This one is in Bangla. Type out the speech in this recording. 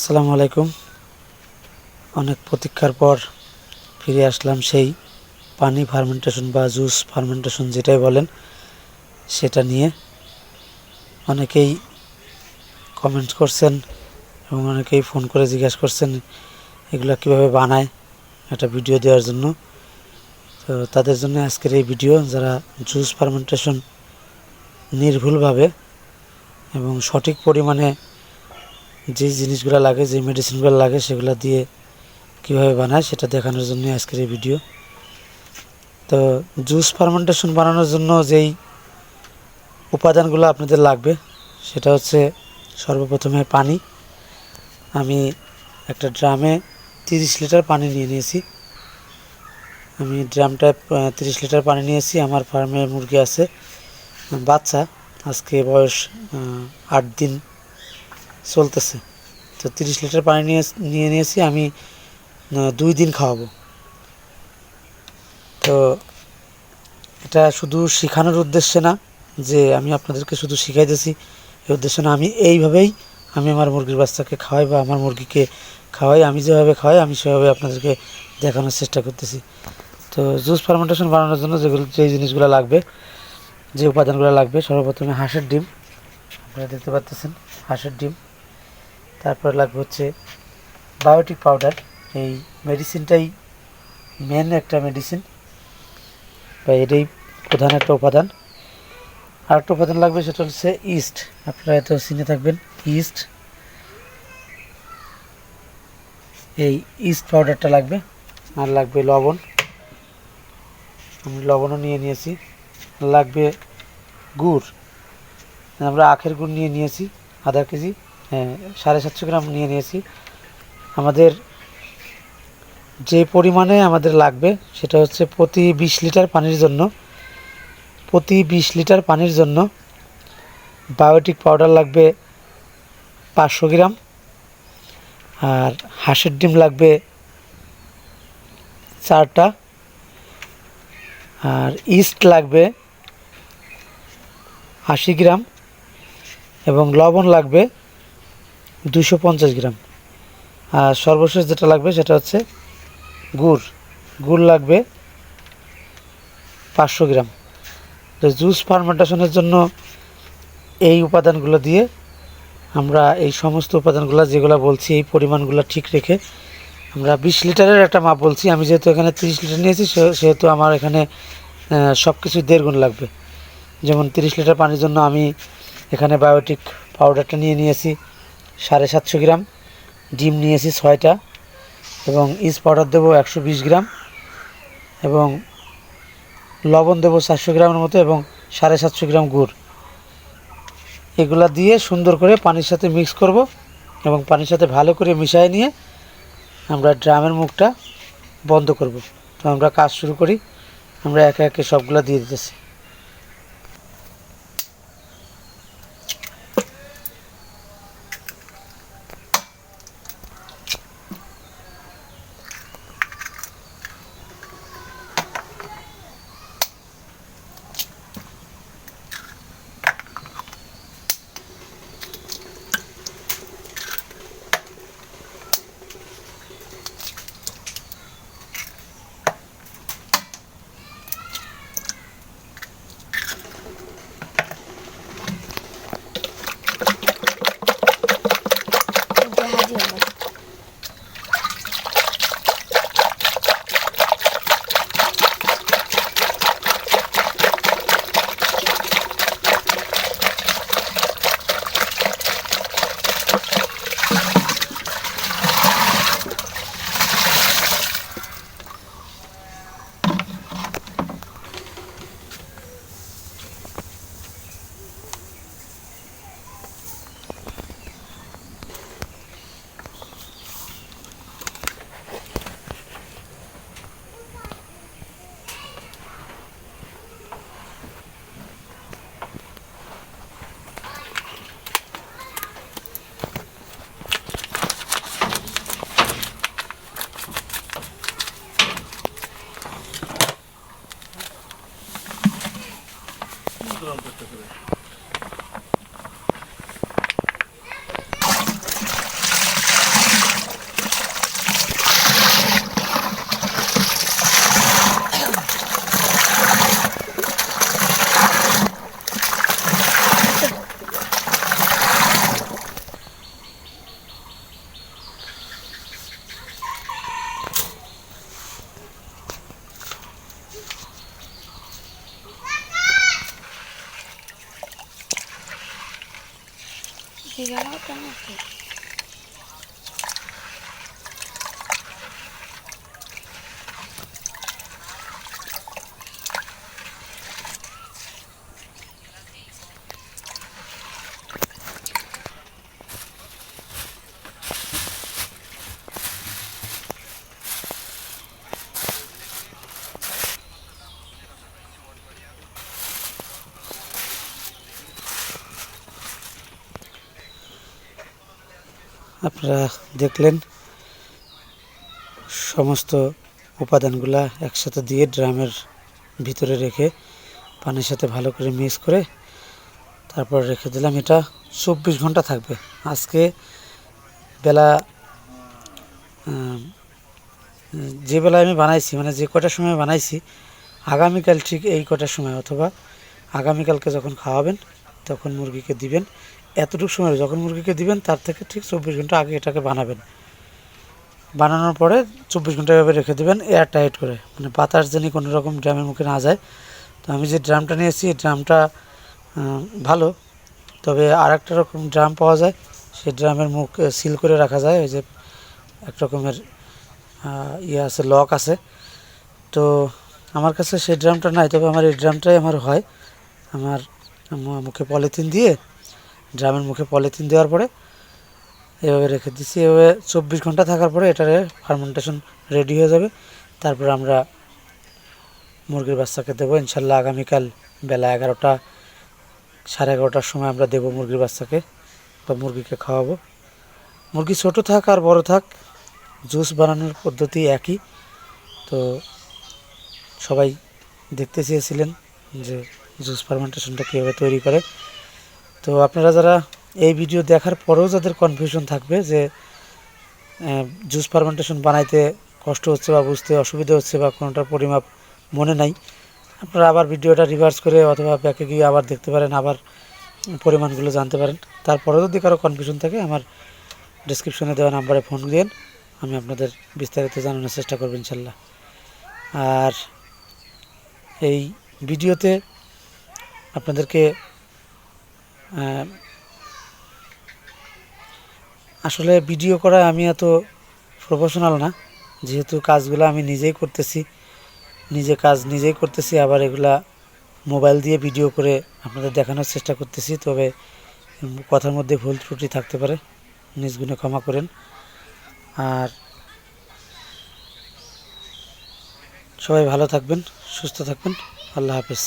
আসসালামু আলাইকুম। অনেক প্রতীক্ষার পর ফিরে আসলাম সেই পানি ফার্মেন্টেশন বা জুস ফার্মেন্টেশন যেটাই বলেন, সেটা নিয়ে। অনেকেই কমেন্ট করছেন এবং অনেকেই ফোন করে জিজ্ঞাসা করছেন, এগুলো কীভাবে বানায় একটা ভিডিও দেওয়ার জন্য? তো তাদের জন্য আজকের এই ভিডিও যারা জুস ফার্মেন্টেশন নির্ভুলভাবে এবং সঠিক পরিমাণে যে জিনিসগুলো লাগে, যে মেডিসিনগুলো লাগে, সেগুলো দিয়ে কীভাবে বানায় সেটা দেখানোর জন্য আজকের এই ভিডিও তো জুস ফার্মেন্টেশন বানানোর জন্য যেই উপাদানগুলো আপনাদের লাগবে, সেটা হচ্ছে সর্বপ্রথমে পানি। আমি একটা ড্রামে তিরিশ লিটার পানি নিয়ে নিয়েছি। আমি ড্রামটায় তিরিশ লিটার পানি নিয়েছি। আমার ফার্মে মুরগি আছে, বাচ্চা। আজকে বয়স আট দিন। চলতেছে। তো তিরিশ লিটার পানি নিয়ে নিয়ে নিয়েছি, আমি দুই দিন খাওয়াবো। তো এটা শুধু শেখানোর উদ্দেশ্যে না, যে আমি আপনাদেরকে শুধু শিখাই শিখাইতেছি, এই উদ্দেশ্যে না, আমি এইভাবেই আমি আমার মুরগির বাচ্চাকে খাওয়াই বা আমার মুরগিকে খাওয়াই, আমি যেভাবে খাওয়াই, আমি সেভাবে আপনাদেরকে দেখানোর চেষ্টা করতেছি। তো জুস ফার্মেন্টেশন বানানোর জন্য যেগুলো যে জিনিসগুলো লাগবে, যে উপাদানগুলো লাগবে, সর্বপ্রথমে হাঁসের ডিম। আপনারা দেখতে পাচ্ছেন, হাঁসের ডিম। তারপরে লাগবে হচ্ছে বায়োটিক পাউডার এই মেডিসিনটাই মেন একটা মেডিসিন বা এটাই প্রধান একটা উপাদান। আর একটা উপাদান লাগবে সেটা হচ্ছে ইস্ট আপনারা এত চিনে থাকবেন ইস্ট এই ইস্ট পাউডারটা লাগবে, আর লাগবে লবণ। আমি লবণও নিয়ে নিয়েছি। লাগবে গুড়। আমরা আখের গুড় নিয়ে নিয়েছি, আধা কেজি। সাড়ে সাতশো গ্রাম নিয়ে নিয়েছি। আমাদের যে পরিমাণে আমাদের লাগবে, সেটা হচ্ছে প্রতি বিশ লিটার পানির জন্য। প্রতি বিশ লিটার পানির জন্য বায়োটিক পাউডার লাগবে পাঁচশো গ্রাম। আর হাঁসের ডিম লাগবে চারটা। আর ইস্ট লাগবে আশি গ্রাম। এবং লবণ লাগবে দুশো পঞ্চাশ গ্রাম। আর সর্বশেষ যেটা লাগবে সেটা হচ্ছে গুড়। গুড় লাগবে পাঁচশো গ্রাম। তো জুস ফার্মেন্টেশনের জন্য এই উপাদানগুলো দিয়ে আমরা এই সমস্ত উপাদানগুলো যেগুলো বলছি, এই পরিমাণগুলো ঠিক রেখে আমরা বিশ লিটারের একটা মাপ বলছি। আমি যেহেতু এখানে তিরিশ লিটার নিয়েছি সেহেতু আমার এখানে সব কিছু দেড় গুণ লাগবে। যেমন তিরিশ লিটার পানির জন্য আমি এখানে বায়োটিক পাউডারটা নিয়ে নিয়েছি। সাড়ে সাতশো গ্রাম। ডিম নিয়েছি ছয়টা এবং ইস পাউডার দেবো একশো বিশ গ্রাম এবং লবণ দেবো চারশো গ্রামের মতো এবং সাড়ে সাতশো গ্রাম গুড়। এগুলা দিয়ে সুন্দর করে পানির সাথে মিক্স করব এবং পানির সাথে ভালো করে মিশিয়ে নিয়ে আমরা ড্রামের মুখটা বন্ধ করব। তো আমরা কাজ শুরু করি। আমরা একে একে সবগুলা দিয়ে দিতেছি। কেন আছে আপনারা দেখলেন সমস্ত উপাদানগুলা একসাথে দিয়ে ড্রামের ভিতরে রেখে পানির সাথে ভালো করে মিক্স করে তারপর রেখে দিলাম। এটা চব্বিশ ঘণ্টা থাকবে। আজকে বেলা যে বেলা আমি বানাইছি মানে যে কটার সময় বানাইছি, আগামীকাল ঠিক এই কটার সময় অথবা আগামীকালকে যখন খাওয়াবেন, তখন মুরগিকে দিবেন। এতটুকু সময় যখন মুরগিকে দিবেন, তার থেকে ঠিক চব্বিশ ঘণ্টা আগে এটাকে বানাবেন। বানানোর পরে চব্বিশ ঘণ্টা এভাবে রেখে দেবেন, এয়ার টাইট করে। মানে বাতাস যেন কোনো রকম ড্রামের মুখে না যায়। তো আমি যে ড্রামটা নিয়েছি, এই ড্রামটা ভালো। তবে আর একটা রকম ড্রাম পাওয়া যায় সেই ড্রামের মুখ সিল করে রাখা যায়। ওই যে এক রকমের ইয়ে আছে, লক আছে। তো আমার কাছে সেই ড্রামটা নাই, তবে আমার এই ড্রামটাই আমার হয়। আমার মুখে পলিথিন দিয়ে ড্রামের মুখে পলিথিন দেওয়ার পরে এভাবে রেখে দিচ্ছি। এভাবে চব্বিশ ঘণ্টা থাকার পরে এটারে ফার্মেন্টেশন রেডি হয়ে যাবে। তারপর আমরা মুরগির বাচ্চাকে দেবো। ইনশাল্লাহ আগামীকাল বেলা এগারোটা, সাড়ে এগারোটার সময় আমরা দেবো মুরগির বাচ্চাকে বা মুরগিকে খাওয়াবো। মুরগি ছোট থাক আর বড় থাক, জুস বানানোর পদ্ধতি একই। তো সবাই দেখতে চেয়েছিলেন যে জুস ফার্মেন্টেশনটা কীভাবে তৈরি করে। তো আপনারা যারা এই ভিডিও দেখার পরেও যাদের কনফিউশন থাকবে যে জুস ফার্মেন্টেশন বানাইতে কষ্ট হচ্ছে বা বুঝতে অসুবিধা হচ্ছে বা কোনোটার পরিমাপ মনে নাই, আপনারা আবার ভিডিওটা রিভার্স করে অথবা ব্যাকে গিয়ে আবার দেখতে পারেন, আবার পরিমাণগুলো জানতে পারেন। তারপরেও যদি কারও কনফিউশন থাকে, আমার ডিসক্রিপশনে দেওয়া নাম্বারে ফোন দিন আমি আপনাদের বিস্তারিত জানানোর চেষ্টা করব ইনশাল্লাহ। আর এই ভিডিওতে আপনাদেরকে আসলে ভিডিও করা আমি এত প্রফেশনাল না। যেহেতু কাজগুলো আমি নিজেই করতেছি, নিজে কাজ নিজেই করতেছি, আবার এগুলা মোবাইল দিয়ে ভিডিও করে আপনাদের দেখানোর চেষ্টা করতেছি, তবে কথার মধ্যে ভুল ত্রুটি থাকতে পারে নিজ গুণে ক্ষমা করেন। আর সবাই ভালো থাকবেন, সুস্থ থাকবেন, আল্লাহ হাফেজ।